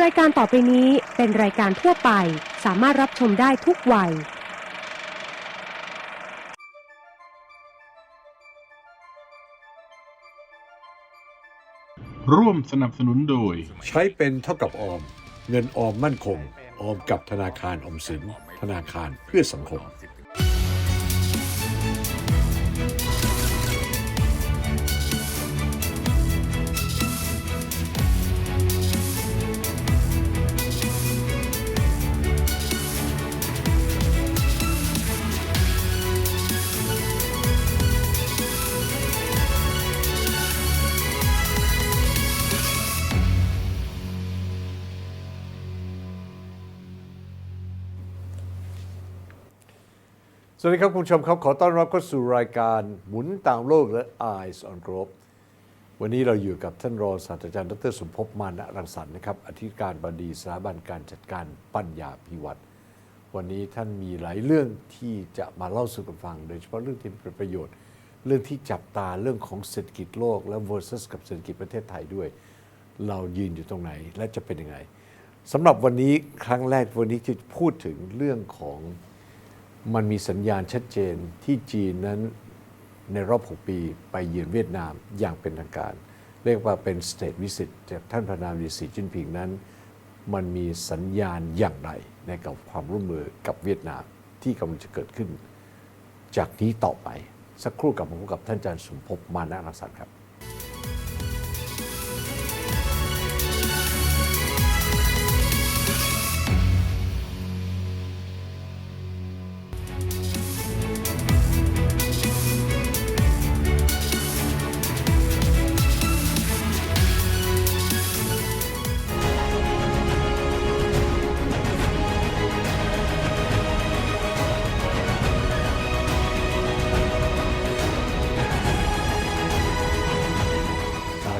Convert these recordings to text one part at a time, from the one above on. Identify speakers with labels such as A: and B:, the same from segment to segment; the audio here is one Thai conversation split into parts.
A: รายการต่อไปนี้เป็นรายการทั่วไป สามารถรับชมได้ทุกวัย
B: ร่วมสนับสนุนโดย
C: ใช้เป็นเท่ากับออม เงินออมมั่นคง ออมกับธนาคารออมสิน ธนาคารเพื่อสังคม สวัสดีครับคุณผู้ชมครับ ขอต้อนรับเข้าสู่รายการหมุนตามโลกและ Eyes on Globe วันนี้เราอยู่กับท่านรองศาสตราจารย์ดรสมภพมานะรังสรรค์นะครับอธิการบดีสถาบันการจัดการปัญญาพิวัตรวันนี้ท่านมีหลายเรื่องที่จะมาเล่าสู่กันฟัง โดยเฉพาะเรื่องที่เป็นประโยชน์ เรื่องที่จับตาเรื่องของเศรษฐกิจโลก และ versus กับเศรษฐกิจประเทศไทยด้วย เรายืนอยู่ตรงไหนและจะเป็นยังไงสำหรับวันนี้ครั้งแรกวันนี้จะพูดถึงเรื่องของ มันมีสัญญาณชัดเจนที่จีนนั้นในรอบ 6 ปีไปเยือนเวียดนามอย่างเป็นทางการ เรียกว่าเป็น state visit จากท่านประธานาธิบดีสีจิ้นผิงนั้น มันมีสัญญาณอย่างไรในกับความร่วมมือกับเวียดนามที่กำลังจะเกิดขึ้น จากนี้ต่อไปสักครู่กับผมกับท่านอาจารย์สมภพมานะรักษาครับ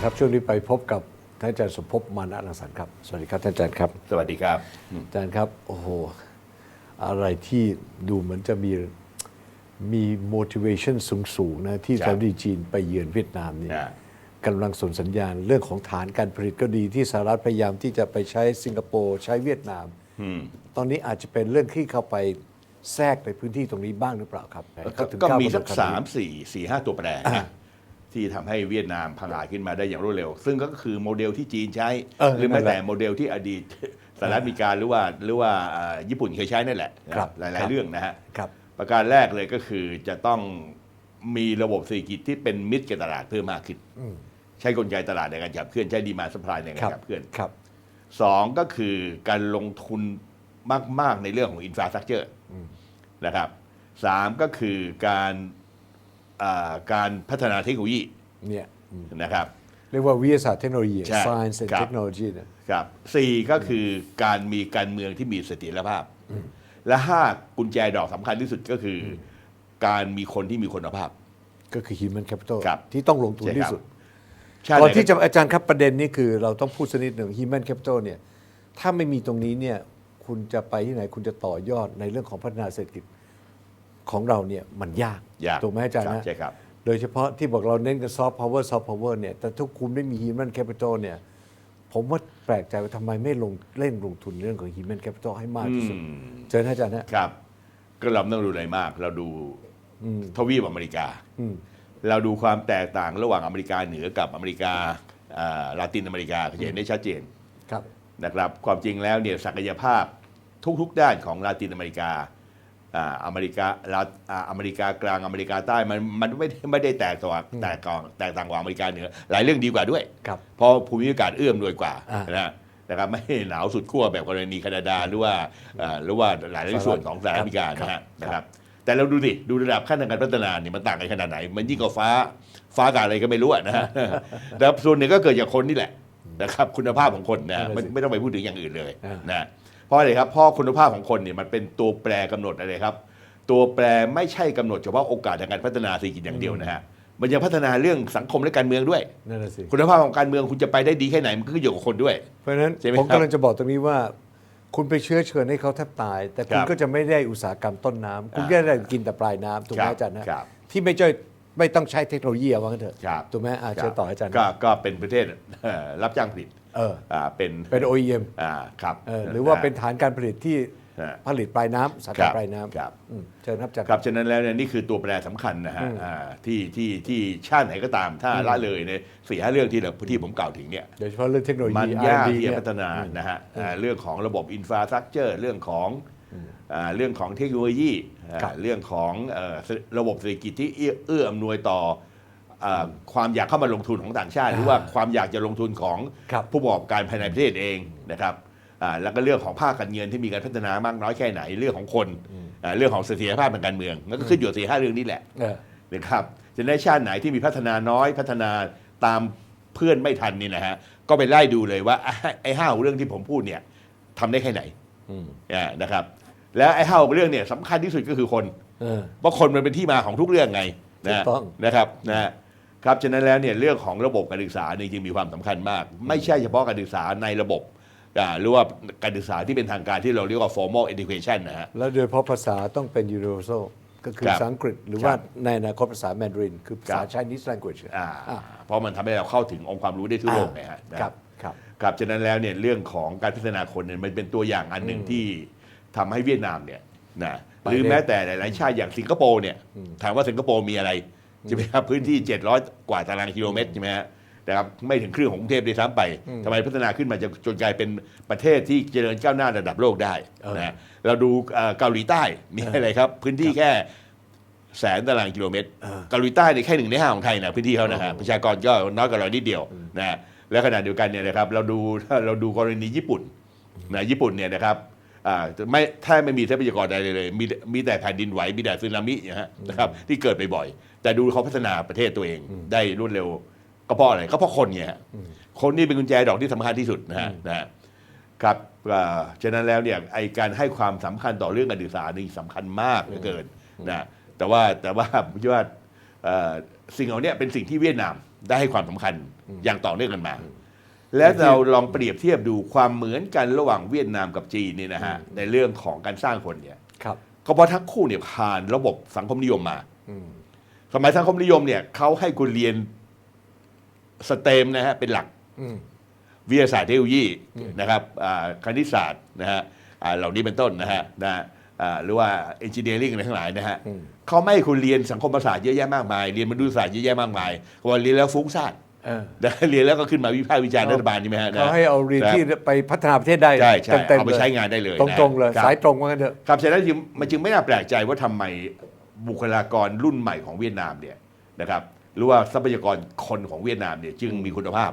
C: ครับช่วงนี้ไปพบกับท่านอาจารย์สมภพมานะรังสรรค์ครับ สวัสดีครับท่านอาจารย์ครับ
D: สวัสดีครับ
C: อาจารย์ครับ โอ้โห อะไรที่ดูเหมือนจะมีมี motivation สูงๆนะที่
D: ครั
C: สา
D: บ
C: มดีจีนไปเยือนเวียดนามนี่
D: นะ
C: กำลังส่งสัญญาณเรื่องของฐานการผลิตก็ดีที่สหรัฐพยายามที่จะไปใช้สิงคโปร์ใช้เวียดนามตอนนี้อาจจะเป็นเรื่องที่เข้าไปแทรกในพื้นที่ตรงนี้บ้างหรือเปล่าครับ
D: ก็
C: ถึง
D: ก็า
C: ว
D: มีาสัก
C: ถึง
D: สามสี่สี่ห้าตัวแปรนะ ที่ทำให้เวียดนามพังอาจขึ้นมาได้อย่างรวดเร็ว ซึ่งก็คือโมเดลที่จีนใช้
C: เออ
D: หรือแม้
C: นั่นแหละ
D: แต่โมเดลที่อดีตสหรัฐอเมริกาหรือว่าหรือว่าอ่าญี่ปุ่นเคยใช้นั่นแหละ
C: ครับ
D: ห
C: ครั
D: ลาย
C: บ
D: ๆเรื่องนะฮะ
C: ครับ
D: ประการแรกเลยก็คือจะต้องมีระบบเศรษฐกิจที่เป็นมิตรกับตลาดเพิ่มมากขึ้นใช้กลไกตลาดในการขับเคลื่อนใช้ดีมาสปายในการขับเคลื่อน
C: ครับ
D: สองก็คือการลงทุนมาก ๆ ในเรื่องของอินฟราสตรักเจอร์นะครับสามก็คือการอ่า การพัฒนาเทคโนโลยี
C: เนี่ยอืม
D: นะครับ
C: เรียกว่าวิทยาศาสตร์เทคโนโลยี
D: ใช่
C: science and
D: ครับ
C: technology เนี่ย
D: ครับสี่ก็คือการมีการเมืองที่มีเสถียรภาพ และห้ากุญแจดอกสำคัญที่สุดก็คืออการมีคนที่มีคุณภาพ
C: ก็คือ human capital
D: ครับ
C: ที่ต้องลงทุน
D: ใช่
C: ที่
D: ครับ
C: สุด
D: ชาติ
C: ก่อน
D: ไหน
C: ที่จะอาจารย์ครับประเด็นนี้คือเราต้องพูดสักนิดหนึ่ง human capital เนี่ยถ้าไม่มีตรงนี้เนี่ยคุณจะไปที่ไหนคุณจะต่อยอดในเรื่องของพัฒนาเศรษฐกิจ ของเราเนี่ยมันยาก
D: ยาก
C: ถูกไหมอาจารย์
D: คบ
C: นะ
D: ใช่ครับ
C: โดยเฉพาะที่บอกเราเน้นกัน soft power soft power เนี่ยแต่ถ้าคุณไม่มี human capital เนี่ยผมว่าแปลกใจว่าทำไมไม่ลงเล่นลงทุนเรื่องของ human capital ให้มากที่สุด
D: อืม
C: เจอนะอาจารย์นะครับ
D: ก็เราไม่ต้องดูอะไรมาก เราดูทวีปอเมริกาเราดูความแตกต่างระหว่างอเมริกาเหนือกับอเมริกาอ่าลาตินอเมริกาจะเห็นได้ชัดเจน
C: ครับ
D: นะครับความจริงแล้วเนี่ยศักยภาพทุกๆด้านของลาตินอเมริกา อ่าอเมริกาลาอ่าอเมริกากลางอเมริกาใต้มันมันไม่ได้ไม่ได้แตกต่างแตกต่างแตกต่างกว่าอเมริกาเหนือหลายเรื่องดีกว่าด้วย
C: ครับ
D: เพราะภูมิอากาศเอื้อมหน่วยกว่า
C: อ่าน
D: นะนะครับไม่หนาวสุดขั้วแบบกรณีแคนาดาหรือว่าอ่าหรือว่าหลายๆส่วนของสหรัฐอเมริกานะ
C: ครั
D: ฮะ
C: บ
D: นะครับแต่เราดูดิดูระดับขั้นทางการพัฒนาเนี่ยมันต่างกันขนาดไหน มันยิ่งกว่าฟ้าฟ้ากับอะไรก็ไม่รู้อะนะฮะแต่ส่วนหนึ่งก็เกิดจากคนนี่แหละนะครับคุณภาพของคนนะไม่ไม่ต้องไปพูดถึงอย่างอื่นเลย
C: อ่าน
D: นะเพ ราะอะไรครับเพราะคุณภาพของคนเนี่ยมันเป็นตัวแปรกำหนดอะไรครับ ตัวแปรไม่ใช่กำหนดเฉพาะโอกาสทางการพัฒนาเศรษฐกิจอย่างเดียวนะฮะมันยังพัฒนาเรื่องสังคมและการเมืองด้วย
C: นั่นแหละสิ
D: คุณภาพของการเมืองคุณจะไปได้ดีแค่ไหนมันก็ขึ้นอยู่กับคนด้วย
C: เพราะฉะนั้น
D: ใช่ไหม
C: ผม
D: ครับ
C: กำลังจะบอกตรงนี้ว่า คุณไปเชื้อเชิญให้เขาแทบตาย แต่คุณ
D: ครับ
C: ก็จะไม่ได้อุตสาหกรรมต้นน้ำคุณ
D: อ่า
C: ก็ได้กินแต่ปลายน้ำถูกไหม
D: ครับ
C: อาจารย์นะครับที่ไม่ใช่ไม่ต้องใช้เทคโนโลยีเอาว่างั้นเถอะ
D: ครับ
C: ถูกไหมอาจารย์ต่ออาจารย์
D: ก็ก็เป็นประเทศเอ่อรับจ้างผลิต
C: เออ
D: อ่าเป็น
C: เป็น OEM
D: อ่าครับ
C: เออหรือว่าเป็นฐานการผลิตที่
D: อ่า
C: ผลิตปลายน้ำสา
D: ครั
C: ขา
D: บ
C: ปลายน้ำ
D: ครับ
C: อืมเชิญครับอาจารย์
D: ครับฉะนั้นแล้วเนี่ยนี่คือตัวแปรสำคัญนะฮะอ่าที่ที่ที่ชาติไหนก็ตามถ้าละเลยในสี่ห้าเรื่องที่เราที่ผมกล่าวถึงเนี่ย
C: โดยเฉพาะเรื่องเทคโนโลยี
D: มันยาก
C: R&D
D: ที่จะ
C: เนี่ย
D: พัฒนานะฮะอ่าเรื่องของระบบอินฟราสตรักเจอร์เรื่องของอ่าเรื่องของเทคโนโลยีอ่า
C: ครับ
D: เรื่องของเอ่อระบบเศรษฐกิจที่เอื้อเอื้ออำนวยต่ออ่า ความอยากเข้ามาลงทุนของต่างชาติ หรือว่าความอยากจะลงทุนของ
C: ครับ
D: ผู้ประกอบการภายในประเทศเองนะครับอ่าแล้วก็เรื่องของภาคการเงินที่มีการพัฒนามากน้อยแค่ไหนเรื่องของคนอ่าเรื่องของเสถียรภาพทางการเมืองมันก็ขึ้นอยู่กับสี่ห้าเรื่องนี้แหละ
C: เออ
D: นะครับจะได้ชาติไหนที่มีพัฒนาน้อยพัฒนาตามเพื่อนไม่ทันนี่นะฮะก็ไปไล่ดูเลยว่าไอ้ไอ้ห้าเรื่องที่ผมพูดเนี่ยทำได้แค่ไหนอ่านะครับแล้วไอ้ห้าเรื่องเนี่ยสำคัญที่สุดก็คือคน
C: เออ
D: เพราะคนมันเป็นที่มาของทุกเรื่องไง
C: ถูก
D: นะ
C: ต้อง
D: นะครับนะ ครับฉะนั้นแล้วเนี่ยเรื่องของระบบการศึกษาเนี่ยจริงมีความสำคัญมาก ไม่ใช่เฉพาะการศึกษาในระบบอ่าหรือว่าการศึกษาที่เป็นทางการที่เราเรียกว่า formal education นะฮะ
C: แล้วโดยเฉพาะภาษาต้องเป็น universal ก็คือ
D: ครับ
C: ภาษาอังกฤษหรือ
D: ครับ
C: ว่าในอนาคตภาษาแมนดาริน คือภาษา
D: ครับ
C: Chinese language
D: อ่า
C: อ่า
D: เพราะมันทำให้เราเข้าถึงองค์ความรู้ได้ทั่วโลกไงฮะนะ
C: ครับครับ
D: ครับฉะนั้นแล้วเนี่ยเรื่องของการพัฒนาคนเนี่ยมันเป็นตัวอย่างอันหนึ่งที่ทำให้เวียดนามเนี่ยนะ
C: ไป
D: หรือ
C: ได้
D: แม้แต่หลายๆชาติอย่างสิงคโปร์เนี่ยถามว่าสิงคโปร์มีอะไร ใช่ไหมครับพื้นที่ 700 กว่าตารางกิโลเมตรใช่ไหมฮะนะครับไม่ถึงครึ่งของกรุงเทพด้วยซ้ำไปทำไมพัฒนาขึ้นมาจนจนกลายเป็นประเทศที่เจริญก้าวหน้าระดับโลกได้นะเราดูเอ่อเกาหลีใต้มีอะไรครับ พื้นที่แค่แสนตารางกิโลเมตรเกาหลีใต้เนี่ยแค่หนึ่งในห้าของไทยนะพื้นที่เขานะฮะประชากรก็น้อยกว่าเรานิดเดียวนะฮะและขณะเดียวกันเนี่ยนะครับเราดูเราดูกรณีญี่ปุ่นนะญี่ปุ่นเนี่ยนะครับอ่า ไม่ถ้าไม่มีทรัพยากรใดเลยเลย มีมีแต่แผ่นดินไหว มีแต่สึนามินะฮะนะครับที่เกิดบ่อยๆแต่ดูเขาพัฒนาประเทศตัวเองได้รวดเร็วก็เพราะอะไรก็เพราะคนเนี่ยฮะคนนี่เป็นกุญแจดอกที่สำคัญที่สุดนะฮะนะฮะครับอ่าฉะนั้นแล้วเนี่ยไอการให้ความสำคัญต่อเรื่องการศึกษานี่สำคัญมากเหลือเกินนะแต่ว่าแต่ว่าผมคิดว่าเอ่อสิ่งเหล่านี้เป็นสิ่งที่เวียดนามได้ให้ความสำคัญอย่างต่อเนื่องกันมา และเราลองเปรียบเทียบดูความเหมือนกันระหว่างเวียดนามกับจีนนี่นะฮะในเรื่องของการสร้างคนเนี่ย
C: ครับ
D: ก็เพราะทั้งคู่เนี่ยผ่านระบบสังคมนิยมมาสมัยสังคมนิยมเนี่ยเขาให้คุณเรียนสเต็มนะฮะเป็นหลัก
C: อืม
D: วิทยาศาสตร์เทคโนโลยีนะครับอ่าคณิตศาสตร์นะฮะอ่าเหล่านี้เป็นต้นนะฮะนะอ่าหรือว่าเอนจิเนียริงอะไรทั้งหลายนะฮะเขาไม่ให้คุณเรียนสังคมศาสตร์เยอะแยะมากมาย เรียนมนุษยศาสตร์เยอะแยะมากมายเพราะว่าเรียนแล้วฟุ้งซ่าน
C: เออ
D: นะเรียนแล้วก็ขึ้นมาวิพากษ์วิจารณ์รัฐบาลใช่ไหมฮะนะ
C: เขาให้เอาเรียนที่
D: นะ
C: ไปพัฒนาประเทศได้
D: ใช่ใช่
C: เต็มๆ
D: เอาไป
C: ลย
D: ใช้งานได้เลย
C: ต
D: นะ
C: รงๆเลย
D: ครับ
C: สายตรงว่างั้นเถอะ
D: ครับฉะนั้นจึงมันจึงไม่น่าแปลกใจว่าทำไมบุคลากรรุ่นใหม่ของเวียดนามเนี่ยนะครับหรือว่าทรัพยากรคนของเวียดนามเนี่ยจึงมีคุณภาพ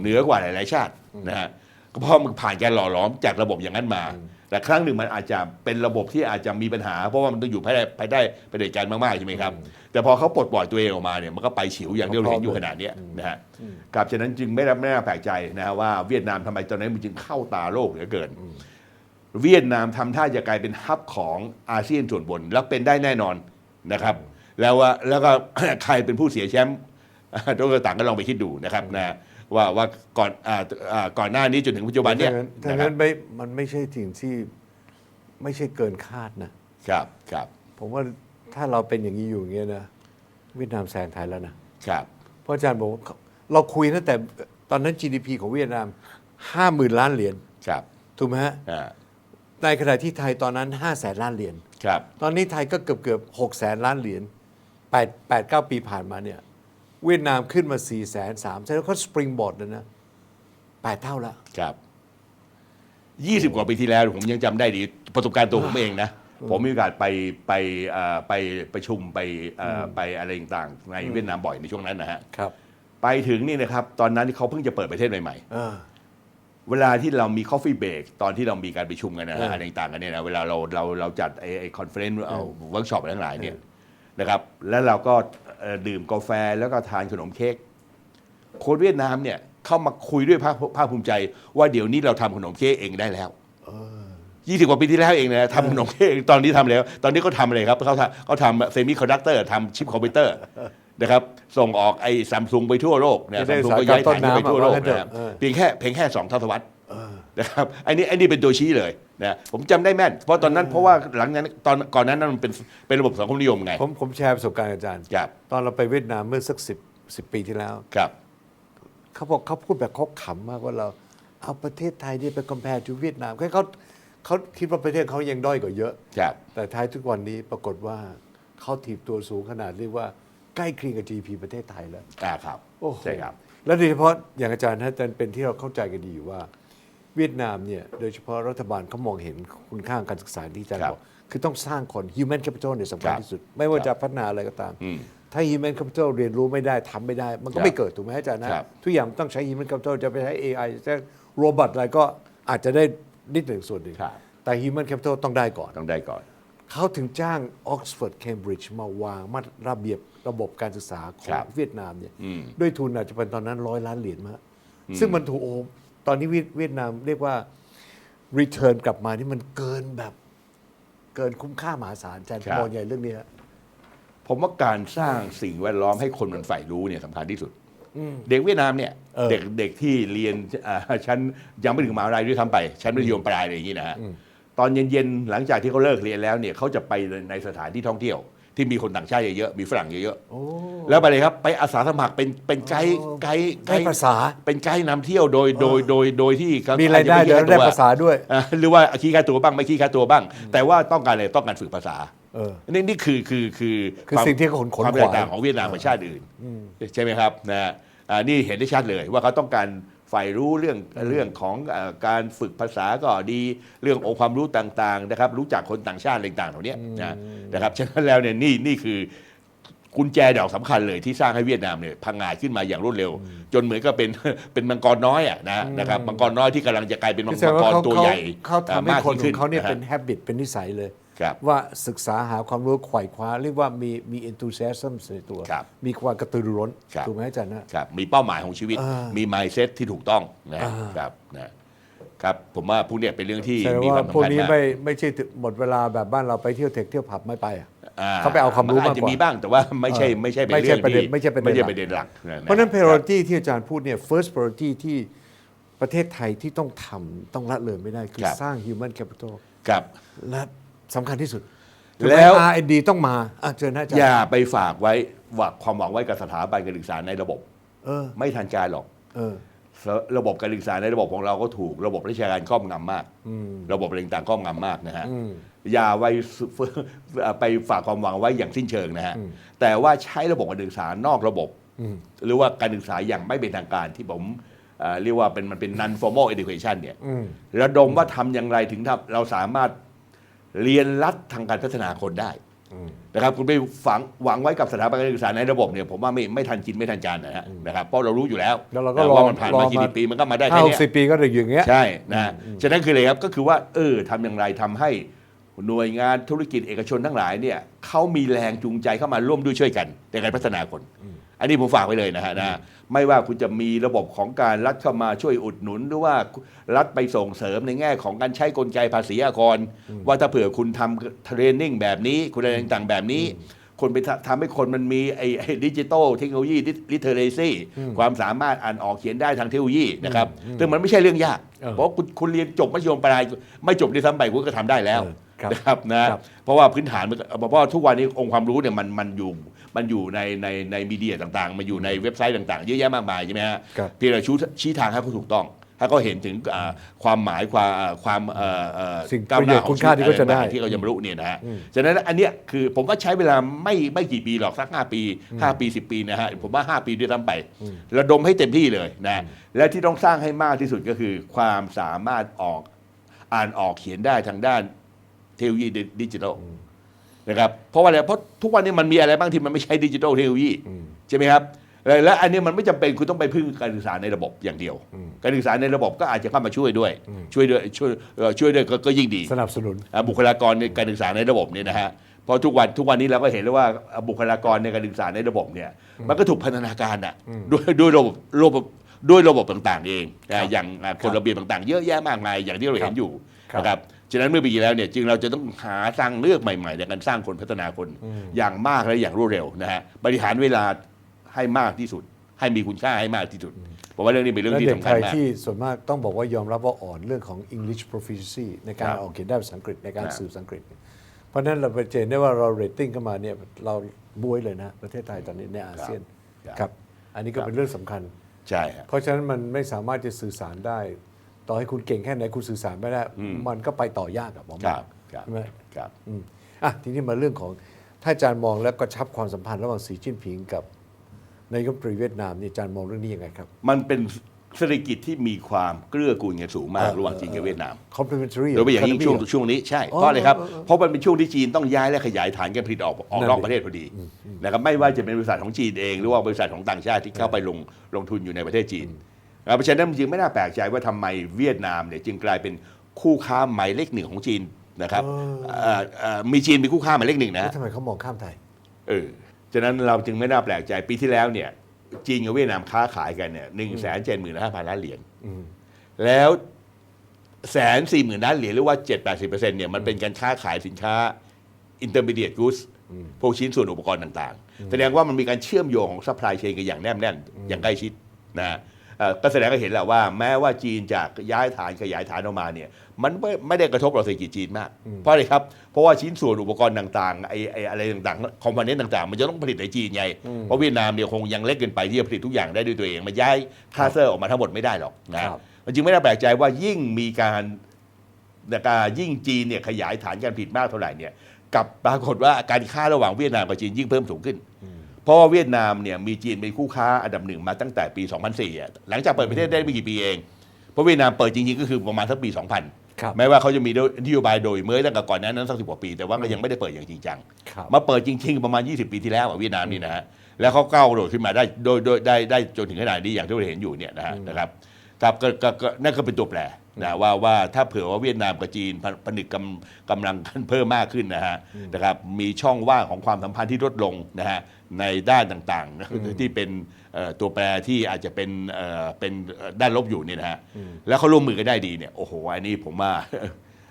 D: เหนือกว่าหลาย ๆ ชาตินะฮะก็เพราะมันผ่านการหล่อหลอมจากระบบอย่างนั้นมา แต่ครั้งหนึ่งมันอาจจะเป็นระบบที่อาจจะมีปัญหา เพราะว่ามันต้องอยู่ภายใต้ภายใต้ประเผด็จการมากๆใช่ไหมครับ แต่พอเขาปลดปล่อยตัวเองออกมาเนี่ยมันก็ไปฉิวอย่างที่เราเห็นอยู่ขนาดเนี้ยนะฮะครับฉะนั้นจึงไม่ได้ไม่น่าแปลกใจนะฮะว่าเวียดนามทำไมตอนนั้นมันจึงเข้าตาโลกเหลือเกิน เวียดนามทำท่าจะกลายเป็นฮับของอาเซียนส่วนบนแล้วเป็นได้แน่นอนนะครับ แล้วว่าแล้วก็ใครเป็นผู้เสียแชมป์ทุกต่างก็ลองไปคิดดูนะครับนะ ว่าว่าก่อนอ่าอ่าก่อนหน้านี้จนถึงปัจจุบันเนี่ย
C: ถ้า
D: นะครั
C: งั้
D: บ
C: นไม่มันไม่ใช่สิ่งที่ไม่ใช่เกินคาดนะ
D: ครับครับ
C: ผมว่าถ้าเราเป็นอย่างนี้อยู่อย่างเงี้ยนะเวียดนามแซงไทยแล้วนะ
D: ครับ
C: เพราะอาจารย์บอกว่าเราคุยตั้งแต่ตอนนั้น GDP ของเวียดนามห้าหมื่นล้านเหรียญ
D: ครับ
C: ถูกไหมฮะ
D: อ่า
C: ในขณะที่ไทยตอนนั้นห้าแสนล้านเหรียญ
D: ครับ
C: ตอนนี้ไทยก็เกือบเกือบหกแสนล้านเหรียญแปดแปดเก้าปีผ่านมาเนี่ย เวียดนามขึ้นมาสี่แสนสามแสนแล้วเขาสปริงบอร์ดเลยนะแปดเท่าแล้ว
D: ครับยี่สิบกว่าปีที่แล้วผมยังจำได้ดีประสบการณ์ตัวผมเองนะ ผมมีโอกาสไปไปเอ่อไปประชุมไปเอ่อไปอะไรต่างๆในเวียดนามบ่อยในช่วงนั้นนะฮะ
C: ครับ
D: ไปถึงนี่นะครับ ตอนนั้นเขาเพิ่งจะเปิดประเทศใหม่ๆ
C: เออ
D: เวลาที่เรามี coffee break ตอนที่เรามีการประชุมกันนะ
C: เอ
D: ฮะ
C: ออ
D: อะไรต่างๆกันเนี่ยนะเวลาเราเราเราจัดไอ้ไอ้คอนเฟรนซ์เอาเวิร์กช็อปอะไรทั้งหลายเนี่ยนะครับ แล้วเราก็เอ่อ ดื่มกาแฟแล้วก็ทานขนมเค้กคนเวียดนามเนี่ยเข้ามาคุยด้วยภาคภาคภูมิใจ ว่าเดี๋ยวนี้เราทำขนมเค้กเองได้แล้วยี่สิบกว่าปีที่แล้วเองนะทำขนมเค้กตอนนี้ทำแล้ว ตอนนี้เขาทำอะไรครับเขาทำเขาทำเซมิคอนดักเตอร์ทำชิปคอมพิวเตอร์นะครับส่งออกไอ้ซัมซุงไปทั่วโลกนะ
C: จะได้
D: ซัมซุงก็ย้ายฐานไปทั่วโลก
C: อุตสาหกรรมต้นน้ำอะว่างั้นเถ
D: นะ
C: อะ
D: ครับ
C: เออ
D: เพียงแค่เพียงแค่สองทศวรรษ นะครับไอ้นี่ไอ้นี่เป็นตัวชี้เลยนะผมจำได้แม่น เพราะตอนนั้นเพราะว่าหลังนั้นตอนก่อนนั้นนั้นมันเป็นเป็นระบบสังคมนิยมไง
C: ผมผมแชร์ประสบการณ์กับอาจารย์
D: ครับ
C: ตอนเราไปเวียดนามเมื่อสักสิบสิบปีที่แล้ว
D: ครับ
C: เขาบอกเขาพูดแบบเขาขำมากว่าเราเอาประเทศไทยเนี่ยไป compare to เวียดนามเขาเขาคิดว่าประเทศเขายังด้อยกว่าเยอะ
D: ครับ
C: แต่ท้ายทุกวันนี้ปรากฏว่าเขาถีบตัวสูงขนาดเรียกว่าใกล้เคียงกับ GDP ประเทศไทยแล้ว
D: อ่าครับ
C: โอ้โห
D: ใช่ครับ
C: และโดยเฉพาะอย่างอาจารย์นะอาจารย์เป็นที่เราเข้าใจกันดีอยู่ว่า เวียดนามเนี่ยโดยเฉพาะรัฐบาลเขามองเห็นคุณค่าของการศึกษาที่อาจารย์
D: ครับ
C: บอกคือต้องสร้างคน human capital เนี่ยสำคัญ
D: ครับ
C: ที่สุด ไม่ว่า
D: ครับ
C: จะพัฒนาอะไรก็ตาม
D: อืม
C: ถ้า human capital เรียนรู้ไม่ได้ทำไม่ได้ มันก็
D: ครับ
C: ไม่เกิดถูกไหมอาจารย์นะครับทุกอย่างต้องใช้ human capital จะไปใช้ AI จะใช้โรบอทอะไรก็อาจจะได้นิดหนึ่งส่วนหนึ่ง
D: ครับ
C: แต่ human capital ต้องได้ก่อน
D: ต้องได้ก่อน
C: เขาถึงจ้าง Oxford Cambridge มาวางมาตรระเบียบระบบการศึกษาขอ
D: ครั
C: ง
D: บ
C: เวียดนามเนี่ย
D: อืม
C: ด้วยทุนอาจจะเป็นตอนนั้นร้อยล้านเหรียญมาซึ่งมันถูกโอ้ ตอนนี้เวียดเวียดนามเรียกว่า return กลับมาที่มันเกินแบบเกินคุ้มค่ามหาศาลอาจารย์
D: ครับ
C: มองใหญ่เรื่องนี้ฮะ
D: ผมว่าการสร้างสิ่งแวดล้อมให้คนมันใฝ่รู้เนี่ยสำคัญที่สุดเด็กเวียดนามเนี่ย
C: เออ
D: เด็กเด็กที่เรียนอ่าชั้นยังไม่ถึงมหาวิทยาลัยด้วยซ้ำไป ชั้นมัธยมปลายอะไรอย่างนี้นะฮะตอนเย็นๆหลังจากที่เขาเลิกเรียนแล้วเนี่ยเขาจะไปในสถานที่ท่องเที่ยว ที่มีคนต่างชาติเยอะๆมีฝรั่งเยอะ
C: โอ้
D: ๆแล้วไปเลยครับไปอาสาสมัครเป็นเป็นไกด์
C: โอ้
D: ไกด์
C: ได้ภาษา
D: เป็นไกด์นำเที่ยวโดยโดยโดยโดยที่เขา
C: มีรายได้
D: อจจะ
C: เดี๋ยว
D: ม่คิ
C: ได้
D: ค่
C: ภาษาด้วย
D: อ่าหรือว่าขี้ค่าตัวบ้างไม่ขี้ค่าตัวบ้าง แต่ว่าต้องการอะไรต้องการฝึกภาษา
C: เออ
D: นี่นี่คือคือคือ
C: คือสิ่งที่เขาขนขน
D: ความ
C: ข
D: แต
C: วากย
D: ต่างของเวียดนามกับชาติอื่นใช่ไหมครับนะฮะอ่านี่เห็นได้ชัดเลยว่าเขาต้องการ ใฝ่รู้เรื่องเรื่องของเอ่อการฝึกภาษาก็ดีเรื่ององค์ความรู้ต่างๆนะครับ รู้จักคนต่างชาติอะไรต่างๆเหล่านี้นะนะครับฉะนั้นแล้วเนี่ยนี่นี่คือกุญแจดอกสำคัญเลยที่สร้างให้เวียดนามเนี่ยพังงาดขึ้นมาอย่างรวดเร็ว จนเหมือนกับเป็นเป็นมังกรน้อยอะนะนะครับมังกรน้อยที่กำลังจะกลายเป็นมัง
C: แสดง
D: ก
C: ว่ารเขา
D: ตัว
C: เขา
D: ใหญ่
C: เขาทำให้
D: มาก
C: คนข
D: ขึ้
C: องเขาเนี่ยะ
D: ฮะ
C: เป็น habit เป็นนิสัยเลย
D: ครับ
C: ว่าศึกษาหาความรู้ไขว่คว้า เรียกว่ามีมี enthusiasm ในตัว
D: ครับ
C: มีความกระตือรือร้น
D: ครับ
C: ถูกไหมอาจารย์นะ
D: ครับมีเป้าหมายของชีวิต
C: อ่ามี
D: มี mindset ที่ถูกต้องนะ
C: อ่า
D: ครับนะครับผมว่าพวกเนี้ยเป็นเรื่องที่
C: แสดง
D: มีค
C: ว่าวา
D: ม
C: พวก
D: สำคัญ
C: นี้
D: มาก
C: ไม่ไม่ใช่หมดเวลาแบบบ้านเราไปเที่ยวเทคเที่ยวผับไม่ไปอะ
D: อ่
C: เขาไปเอาความรู้
D: นอาจจะ
C: มากกว่า
D: มีบ้างแต่ว่าไม่ใช่
C: เออ
D: ไม่ใช่เป็น
C: ไม่ใช่
D: เรื่อง
C: ประเด็น
D: ที่
C: ไม่ใช่ประเด็น
D: ไม่ใช่
C: หลัก
D: ประเด็นหลัก
C: เพราะฉะนั้น
D: คบ
C: priority ที่อาจารย์พูดเนี่ย first priority ที่ประเทศไทยที่ต้องทำต้องละเลยไม่ได้ คือ
D: ครับ
C: สร้าง human capital
D: ครับ
C: และ สำคัญที่สุด
D: แล้ว
C: ถูกไหม R&D ต้องมาอะเชิญนะอาจาร
D: อย่า
C: ย์
D: ไปฝากไว้หวักความหวังไว้กับสถาบันการศึกษาในระบบ
C: เออ
D: ไม่ทันการหรอก
C: เออ
D: ระบบการศึกษาในระบบของเราก็ถูกระบบราชการครอบงำมากระบบอะไรต่างๆครอบงำมากนะฮะอย่าไว้ไปฝากความหวังไว้อย่างสิ้นเชิงนะฮะ แต่ว่าใช้ระบบการศึกษานอกระบบหรือว่าการศึกษาอย่างไม่เป็นทางการที่ผมเอ่อเรียกว่าเป็นมันเป็น non formal education เนี่ยระดมว่าทำอย่างไรถึงทำเราสามารถ เรียนรัดทางการพัฒนาคนได้นะครับคุณไปฝังหวังไว้กับสถาบันการศึกษาในระบบเนี่ยผมว่าไม่ไม่ทันกินไม่ทันจานนะฮะนะครับเพราะเรารู้อยู่แล้ว
C: แล้วเราก็
D: นะ
C: รอ
D: ว่ามันผ่าน
C: รอ
D: มา
C: มา
D: กี่ปีมันก็มาได้
C: ห้า
D: แค่
C: ห
D: เนี้
C: ก
D: ย
C: สิบปีก็เลยอย่างเงี้ย
D: ใช่นะฉะนั้นคือเลยครับ ก็คือว่า เออทำอย่างไรทำให้หน่วยงานธุรกิจเอกชนทั้งหลายเนี่ยเขามีแรงจูงใจเข้ามาร่วมด้วยช่วยกันในการพัฒนาคน อันนี้ผมฝากไว้เลยนะฮะนะไม่ว่าคุณจะมีระบบของการรัฐเข้ามาช่วยอุดหนุน หรือว่ารัฐไปส่งเสริมในแง่ของการใช้กลไกภาษีอากร ว่าถ้าเผื่อคุณทำเทรนนิ่งแบบนี้ คุณอะไรต่างๆแบบนี้ คนไปทำทำให้คนมันมีไอ้ไอ้ดิจิตอลเทคโนโลยีลิเทเรซีความสามารถอ่านออกเขียนได้ทางเทคโนโลยีนะครับซึ่งมันไม่ใช่เรื่องยาก
C: เออ
D: เพราะคุณคุณเรียนจบมัธยมปลายไม่จบด้วยซ้ำไปคุณก็ทำได้แล้ว
C: เออ ครับ
D: นะครับนะครับ เพราะว่าพื้นฐานมันก็เพราะว่าทุกวันนี้องค์ความรู้เนี่ยมันมันอยู่มันอยู่ในในในมีเดียต่างๆ มันอยู่ในเว็บไซต์ต่างๆ เยอะแยะมากมายใช่ไหมฮะ
C: ครับ
D: เพียงแต่ชี้ชี้ทางให้เขาถูกต้อง ให้เขาเห็นถึงอ่าความหมายความอ่าความเอ่อเอ่อ
C: สิ่ง
D: ก้าวหน้า
C: ประโยชน์คุณค่าที่เขาจะได้
D: ที่เขาจะบรรลุเนี่ยนะฮะฉะนั้นอันเนี้ยคือผมก็ใช้เวลาไม่ไม่กี่ปีหรอกสักห้าปีห้าปีสิบปีนะฮะผมว่าห้าปีด้วยซ้ำไประดมให้เต็มที่เลยนะและที่ต้องสร้างให้มากที่สุดก็คือ ความสามารถออกอ่านออกเขียนได้ทางด้าน เทคโนโลยีดิจิทัลนะครับเพราะว่าอะไรเพราะทุกวันนี้มันมีอะไรบ้างที่มันไม่ใช่ดิจิทัลเทคโนโลยีใช่ไหมครับและและอันนี้มันไม่จำเป็นคุณต้องไปพึ่งการศึกษาในระบบอย่างเดียว การศึกษาในระบบก็อาจจะเข้ามาช่วยด้วย ช่วยด้วยช่วยเอ่อช่วยด้วยก็ก็ยิ่งดี
C: สนับสนุน
D: อ่าบุคลากรในการศึกษาในระบบเนี่ยนะฮะเพราะทุกวันทุกวันนี้เราก็เห็นแล้วว่าบุคลากรในการศึกษาในระบบเนี่ยมันก็ถูกพัฒนาการอะด้วยด้วยระบบระบบ ด้วยระบบต่างๆ เองนะอย่างอ่ากฎระเบียบต่างๆ เยอะแยะมากมายอย่างที่เราเห็นอยู่
C: ครับ
D: นะครับฉะนั้นเมื่อปีที่แล้วเนี่ยจึงเราจะต้องหาทางเลือกใหม่ๆในการสร้างคนพัฒนาคนอย่างมากและอย่างรวดเร็วนะฮะบริหารเวลาให้มากที่สุด ให้มีคุณค่าให้มากที่สุดผมว่าเรื่องนี้เป็นเรื่อง
C: และ
D: ที่
C: เด็ก
D: สำ
C: ไท
D: คัญ
C: ย
D: มาก
C: ที่ส่วนมากต้องบอกว่ายอมรับว่าอ่อนเรื่องของ English proficiency ในการ
D: ครับ
C: ออกเขียนได้ภาษาอังกฤษในการ
D: ครับ
C: สื่อภาษาอังกฤษ เพราะฉะนั้นเราไปเจนได้ว่าเราเรตติ้งเข้ามาเนี่ยเราบวยเลยนะ ประเทศไทยตอนนี้ในอาเซียน
D: ครับ
C: ครับอันนี้ก็เป็นเรื่องสำคัญ
D: ใช่ฮะ
C: เพราะฉะนั้นมันไม่สามารถจะสื่อสารได้ ต่อให้คุณเก่งแค่ไหนคุณสื่อสารไม่ได้
D: อืม
C: มันก็ไปต่อยากอะผม
D: ค
C: ว่า
D: รับครับ
C: ใช่ไหม
D: ครับ
C: อืมอะทีนี้มาเรื่องของถ้าอาจารย์มองแล้วก็ชับความสัมพันธ์ระหว่างสีจิ้นผิงกับนายกรัฐมนตรีเวียดนามนี่อาจารย์มองเรื่องนี้ยังไงครับ
D: มันเป็น เศรษฐกิจที่มีความเกื้อกูลกันสูงมากระหว่างจีนกับเวียดนาม
C: complementary
D: โดยเฉพาะอย่างยิ่งช่วง
C: economy
D: ช่วงนี้ใช่
C: อ๋อ
D: เพราะอะไรครับ
C: เออเออ
D: เพราะมันเป็นช่วงที่จีนต้องย้ายและขยายฐานการผลิตออกออก
C: นั่น
D: นอก
C: ดิ
D: ประเทศพอดีนะครับไม่ว่าจะเป็นบริษัทของจีนเองหรือว่าบริษัทของต่างชาติที่เข้าไปลงลงทุนอยู่ในประเทศจีนนะครับเพราะฉะนั้นจึงไม่น่าแปลกใจว่าทำไมเวียดนามเนี่ยจึงกลายเป็นคู่ค้าหมายเลขหนึ่งของจีนนะครับเอ่อเอ่อมีจีนเป็นคู่ค้าหมายเลขหนึ่งนะ
C: แล้วทำไมเขามองข้ามไทย
D: เออฉะนั้นเราจึงไม่น่าแปลกใจปีที่แล้วเนี่ย จีนกับเวียดนามค้าขายกันเนี่ยหนึ่งแสนเจ็ดหมื่นห้าพันล้านเหรียญแล้วแสนสี่หมื่นล้านเหรียญหรือว่าเจ็ดแปดสิบเปอร์เซ็นต์เนี่ยมันเป็นการค้าขายสินค้า intermediate goods พวกชิ้นส่วนอุปกรณ์ต่างๆ แสดงว่ามันมีการเชื่อมโยงของ supply chain กันอย่างแนบแน่นอย่างใกล้ชิดนะฮะเอ่อ ก็แสดงให้เห็นแหละว่า แม้ว่าจีนจะย้ายฐานขยายฐานออกมาเนี่ยมันไม่ไม่ได้กระทบต่อเศรษฐกิจจีนมาก เพราะอะไรครับ เพราะว่าชิ้นส่วนอุปกรณ์ต่างๆไอ้ไอ้อะไรต่างๆคอมโพเนนต์ต่างๆ มันจะต้องผลิตในจีนไงเพราะเวียดนามเนี่ยคงยังเล็กเกินไปที่จะผลิตทุกอย่างได้ด้วยตัวเองมันย้ายค่าเซอร์ออกมาทั้งหมดไม่ได้หรอกนะครับมันจึงไม่น่าแปลกใจว่ายิ่งมีการการยิ่งจีนเนี่ยขยายฐานการผลิตมากเท่าไหร่เนี่ยกลับปรากฏว่าการค้าระหว่างเวียดนามกับจีนยิ่งเพิ่มสูงขึ้นเพ ราะว่าเวียดนามเนี่ยมีจีนเป็นคู่ค้าอันดับหนึ่งมาตั้งแต่ปี 2004อะหลังจากเปิดประเทศได้ไม่กี่ปีเอง เพราะเวียดนามเปิดจริงๆก็คือประมาณสักปี 2000
C: ครับ
D: แม้ว่าเขาจะมีนโยบายโดยเมื่อตั้งแต่ก่อนหนั้นนั้นสักสิบกว่าปี แต่ว่าก็ยังไม่ได้เปิดอย่างจริงจัง
C: ครับ
D: มาเปิดจริง ๆ ประมาณ 20 ปีที่แล้วอะเวียดนามนี่นะฮะ แล้วเขาก้าวกระโดดขึ้นมาได้โดยโดยได้ได้จนถึงขนาดนี้อย่างที่เราเห็นอยู่เนี่ยนะฮะนะครับครับก็ก็ก็นั่นก็เป็นตัวแปร นะว่าว่าถ้าเผื่อว่าเวียดนามกับจีนผผนึกกำกำลังกันเพิ่มมากขึ้นนะฮะนะครับมีช่องว่างของความสัมพันธ์ที่ลดลงนะฮะในด้านต่างๆนะที่เป็นเอ่อตัวแปรที่อาจจะเป็นเอ่อเป็นเอ่อด้านลบอยู่เนี่ยนะฮะแล้วเขาร่วมมือกันได้ดีเนี่ยโอ้โหอันนี้ผมว่า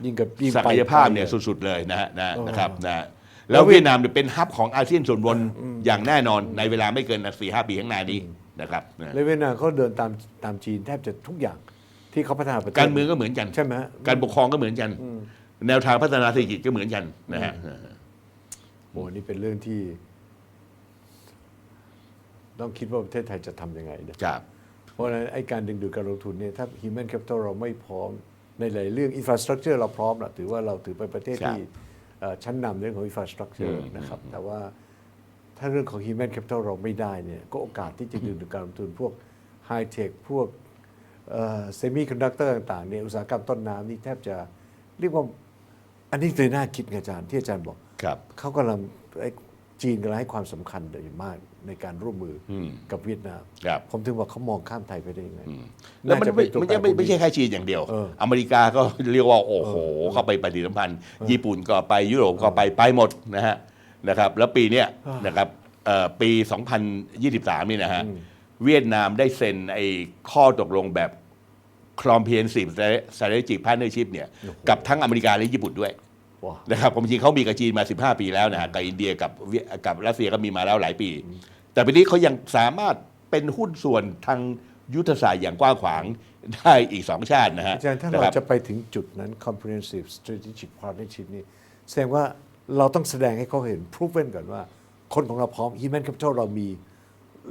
C: ยิ่งกับยิ่ง
D: ศั
C: ไป
D: กยภาพเนี่ย
C: ไกล
D: สุดๆเลยนะฮะนะ
C: เออ
D: นะครับนะแล้วเวียดนามเนี่ยเป็นฮับของอาเซียนส่วนบนอย่างแน่นอนในเวลาไม่เกินสี่ห้าปีข้างหน้านี้นะครับนะ
C: แล้วเวียดนามเขาเดินตามตามจีนแทบจะทุกอย่าง ที่เขาพัฒนาประเทศ
D: การเมืองก็เหมือนกัน
C: ใช่ไหม
D: การปกครองก็เหมือนกัน แนวทางพัฒนาเศรษฐกิจก็เหมือนกันนะฮะ
C: โอ้นี่เป็นเรื่องที่ ต้องคิดว่าประเทศไทยจะทำยังไงเนี่ย
D: ครับ
C: เพราะฉะนั้นไอ้การดึงดูดการลงทุนเนี่ยถ้า human capital เราไม่พร้อมในหลายเรื่อง infrastructure เราพร้อมละถือว่าเราถือเป็นประเทศ
D: ครับ
C: ที่เอ่อชั้นนำเรื่องของ infrastructure
D: อืม
C: นะครับ แต่ว่าถ้าเรื่องของ human capital เราไม่ได้เนี่ย ก็โอกาสที่จะดึงดูดการลงทุนพวก high tech พวก เซมิคอนดักเตอร์ต่างๆเนี่ยอุตสาหกรรมต้นน้ำนี่แทบจะเรียกว่าอันนี้เลยน่าคิดไงอาจารย์ที่อาจารย์บอก
D: ครับ
C: เขากำลังไอ้จีนกำลังให้ความสำคัญอย่างมากในการร่วมมืออ
D: ม
C: กับเวียดนาม
D: ครับ
C: ผมถึงบอกเขามองข้ามไทยไปได้ยังไง
D: แล้วมัน
C: น่าจะ
D: ไม่
C: เป็นตัว
D: ไม่ใช่ไม่
C: แปร
D: ไม่ใช่แค่จีนอย่างเดียว
C: เออ
D: อเมริกาก็เรียกว่าโอ้โห เข้าไปปฏิสัมพันธ์ ญี่ปุ่นก็ไปยุโรปก็ไปไปหมดนะฮะนะครับแล้วปีเนี้ยนะครับเอ่อปี 2023 นี่นะฮะเวียดนามได้เซ็นไอ้ข้อตกลงแบบ คลอมเพนซีฟ strategic partnership เนี่ยกับทั้งอเมริกาและญี่ปุ่นด้วย
C: ว้า
D: นะครับผมจริงเขามีกับจีนมา 15 ปีแล้วนะฮะกับอินเดียกับเวียกับรัสเซียก็มีมาแล้วหลายปี แต่ปีนี้เขายังสามารถเป็นหุ้นส่วนทางยุทธศาสตร์อย่างกว้างขวางได้อีกสองชาตินะฮะ
C: อาจารย์ถ้า
D: นะ
C: เรา
D: ครับ
C: จะไปถึงจุดนั้น comprehensive strategic partnership นี่แสดงว่าเราต้องแสดงให้เขาเห็น proven ก่อนว่า คนของเราพร้อม human capital เรามี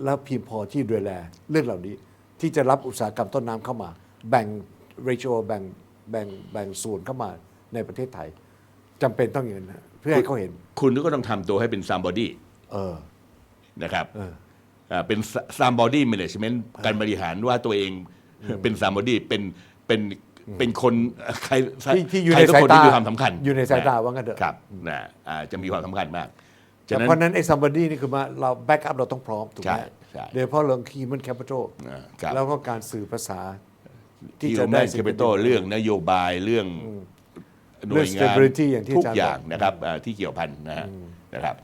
C: แล้วเพียงพอที่ดูแลเรื่องเหล่านี้ ที่จะรับอุตสาหกรรมต้นน้ำเข้ามา แบ่ง ratio แบ่งแบ่งแบ่งส่วนเข้ามาในประเทศไทยจำเป็นต้องอย่างนั้นนะเพื่อให้เขาเห็น
D: คุณก็ต้องทำตัวให้เป็น somebody
C: เออ
D: นะครับ
C: เออ
D: อ่าเป็น somebody management การบริหารว่าตัวเองเป็น somebody เป็นเป็นเป็นคนใคร
C: ที่ที่อยู่
D: ใคร
C: ใน
D: สัก
C: สาย
D: คน
C: ตา
D: ที่มีความสำคัญ
C: อยู่ในสายตาะว่างั้นเถอะ
D: ครับนะอ่าจะมีความสำคัญมากฉะ
C: แต่
D: นั้น
C: เพราะฉะนั้นไอ้ somebody นี่คือมาเราแบ็กอัพเราต้องพร้อมถูกไหม
D: ใช่ใช่
C: โดยเฉพาะเรื่อง human capital
D: อ่าครับ
C: แล้วก็การสื่อภาษา ที่
D: ที่
C: จะ
D: จะ
C: ได้
D: ได้
C: สิ่ง
D: แคปิตอล
C: ที่ดี
D: เรื่องนโยบายเรื่องหน่วยงาน
C: stability อย่างที่
D: ทุก
C: อาจารย์
D: อย่าง
C: บอก
D: นะครับอ่าที่เกี่ยวพันนะฮะนะครับ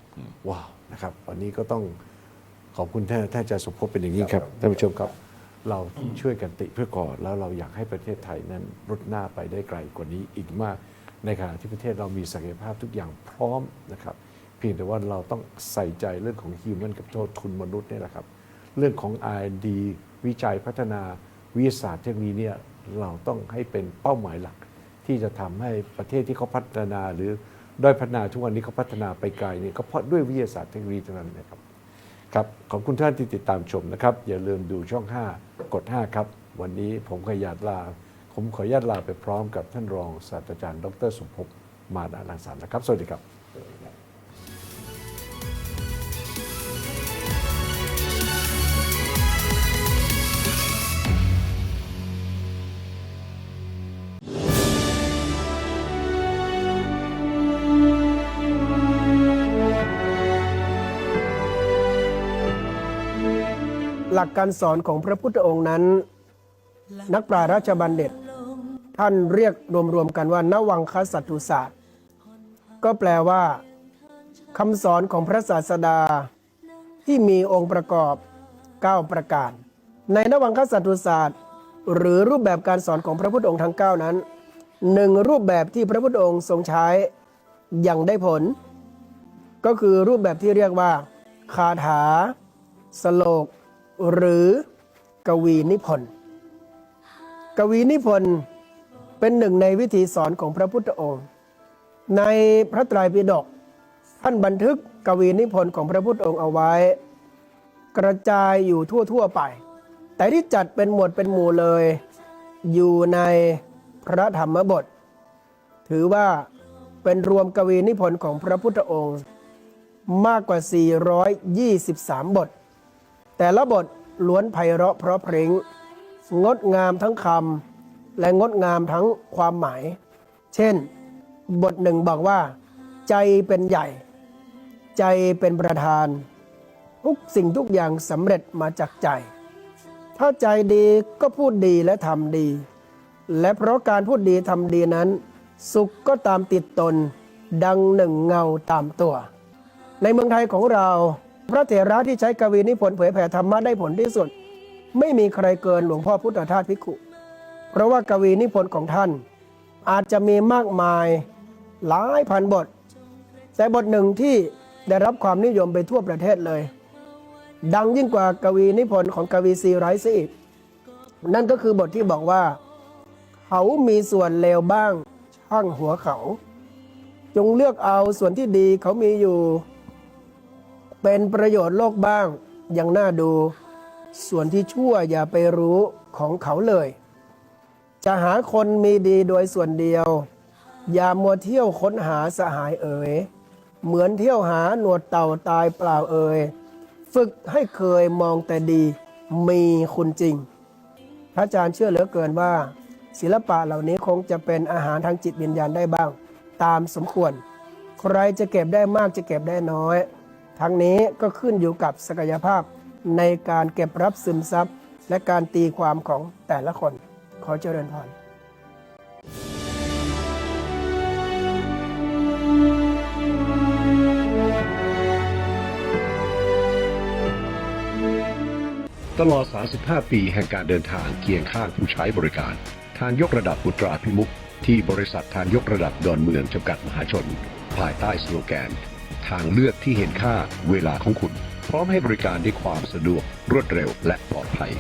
C: ว้าวนะครับ วันนี้ก็ต้องขอบคุณท่านท่านอาจารย์สุภพเป็นอย่างยิ่งครับท่านผู้ชมครับ เราช่วยกันติเพื่อก่อนแล้วเราอยากให้ประเทศไทยนั้นรุดหน้าไปได้ไกลกว่านี้อีกมาก ในขณะที่ประเทศเรามีศักยภาพทุกอย่างพร้อมนะครับ เพียงแต่ว่าเราต้องใส่ใจเรื่องของ human capital ทุนมนุษย์เนี่ยแหละครับ เรื่องของ R&D วิจัยพัฒนา วิทยาศาสตร์เทคโนโลยีเนี่ยเราต้องให้เป็นเป้าหมายหลัก ที่จะทำให้ประเทศที่เขาพัฒนาหรือด้อยพัฒนาทุกวันนี้เขาพัฒนาไปไกลเนี่ยก็เพราะด้วยวิทยาศาสตร์เทคโนโลยีเท่านั้นนะครับครับขอบคุณท่านที่ติดตามชมนะครับ อย่าลืมดูช่อง 5 กด 5 ครับ วันนี้ผมขยาดลา ผมขอญาตลาไปพร้อมกับท่านรองศาสตราจารย์ ดรสมภพมานะรังสรรนะครับ สวัสดีครับ
B: ลักการสอนของพระพุทธองค์นั้น นักปราชญ์ราชบัณฑิต ท่านเรียกรวมๆกันว่านวังคสัตตุศาสตร์ ก็แปลว่าคำสอนของพระศาสดา ที่มีองค์ประกอบ 9 ประการ ในนวังคสัตตุศาสตร์ หรือรูปแบบการสอนของพระพุทธองค์ทั้ง 9 นั้นหนึ่งรูปแบบที่พระพุทธองค์ทรงใช้อย่างได้ผล ก็คือรูปแบบที่เรียกว่า คาถา สโลก หรือกวีนิพนธ์ กวีนิพนธ์เป็นหนึ่งในวิธีสอนของพระพุทธองค์ ในพระไตรปิฎกท่านบันทึกกวีนิพนธ์ของพระพุทธองค์เอาไว้ กระจายอยู่ทั่วๆไป แต่ที่จัดเป็นหมวดเป็นหมู่เลย อยู่ในพระธรรมบท ถือว่าเป็นรวมกวีนิพนธ์ของพระพุทธองค์ มากกว่า 423 บท แต่ละบทล้วนไพเราะเพราะเพลงงดงามทั้งคำและงดงามทั้งความหมาย เช่น บทหนึ่งบอกว่า ใจเป็นใหญ่ ใจเป็นประธาน ทุกสิ่งทุกอย่างสำเร็จมาจากใจ ถ้าใจดีก็พูดดีและทำดี และเพราะการพูดดีทำดีนั้น สุขก็ตามติดตน ดังหนึ่งเงาตามตัว ในเมืองไทยของเรา พระเถระที่ใช้กวีนิพนธ์เผยแผ่ธรรมะได้ผลที่สุด ไม่มีใครเกินหลวงพ่อพุทธทาสภิกขุเพราะว่ากวีนิพนธ์ของท่าน อาจจะมีมากมายหลายพันบท แต่บทหนึ่งที่ได้รับความนิยมไปทั่วประเทศเลย ดังยิ่งกว่ากวีนิพนธ์ของกวีซีไรซ์อีกนั่นก็คือบทที่บอกว่า เขามีส่วนเลวบ้างช่างหัวเขา จงเลือกเอาส่วนที่ดีเขามีอยู่ เป็นประโยชน์โลกบ้างยังน่าดู ส่วนที่ชั่วอย่าไปรู้ของเขาเลย จะหาคนมีดีโดยส่วนเดียว อย่ามัวเที่ยวค้นหาสหายเอ๋ยเหมือนเที่ยวหาหนวดเต่าตายเปล่าเอ๋ยฝึกให้เคยมองแต่ดีมีคุณจริง พระอาจารย์เชื่อเหลือเกินว่า ศิลปะเหล่านี้คงจะเป็นอาหารทางจิตวิญญาณได้บ้าง ตามสมควร ใครจะเก็บได้มากจะเก็บได้น้อย ทั้งนี้ก็ขึ้นอยู่กับศักยภาพในการเก็บรับซึมซับและการตีความของแต่ละคน ขอเจริญพร
E: ตลอด 35 ปีแห่งการเดินทางเคียงข้างผู้ใช้บริการ ทางยกระดับบุตราพิมุขที่บริษัททางยกระดับดอนเมืองจำกัดมหาชน ภายใต้สโลแกน ทางเลือกที่เห็นค่าเวลาของคุณ พร้อมให้บริการด้วยความสะดวกรวดเร็วและปลอดภัย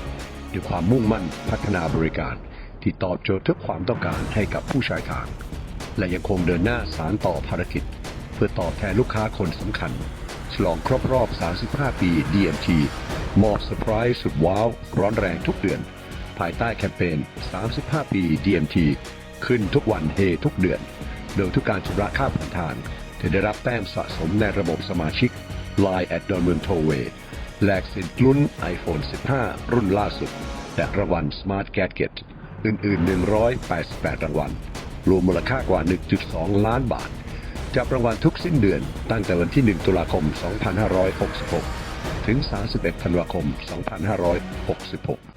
E: ด้วยความมุ่งมั่นพัฒนาบริการ ที่ตอบโจทย์ทุกความต้องการให้กับผู้ใช้ทาง และยังคงเดินหน้าสารต่อภารกิจ เพื่อตอบแทนลูกค้าคนสำคัญ ฉลองครบรอบ 35 ปี DMT มอบเซอร์ไพรส์สุดว้าว ร้อนแรงทุกเดือน ภายใต้แคมเปญ 35 ปี DMT ขึ้นทุกวันเฮทุกเดือน โดยทุกการชำระค่าผ่านทาง จะได้รับแต้มสะสมในระบบสมาชิก Line at ดอนเมืองโทเวแลกสิทธิ์ลุ้น iPhone 15 รุ่นล่าสุด และรางวัล Smart Gadget อื่น ๆ 188 รางวัล รวมมูลค่ากว่า 1.2 ล้านบาท จับรางวัลทุกสิ้นเดือนตั้งแต่วันที่ 1 ตุลาคม 2566 ถึง 31 ธันวาคม 2566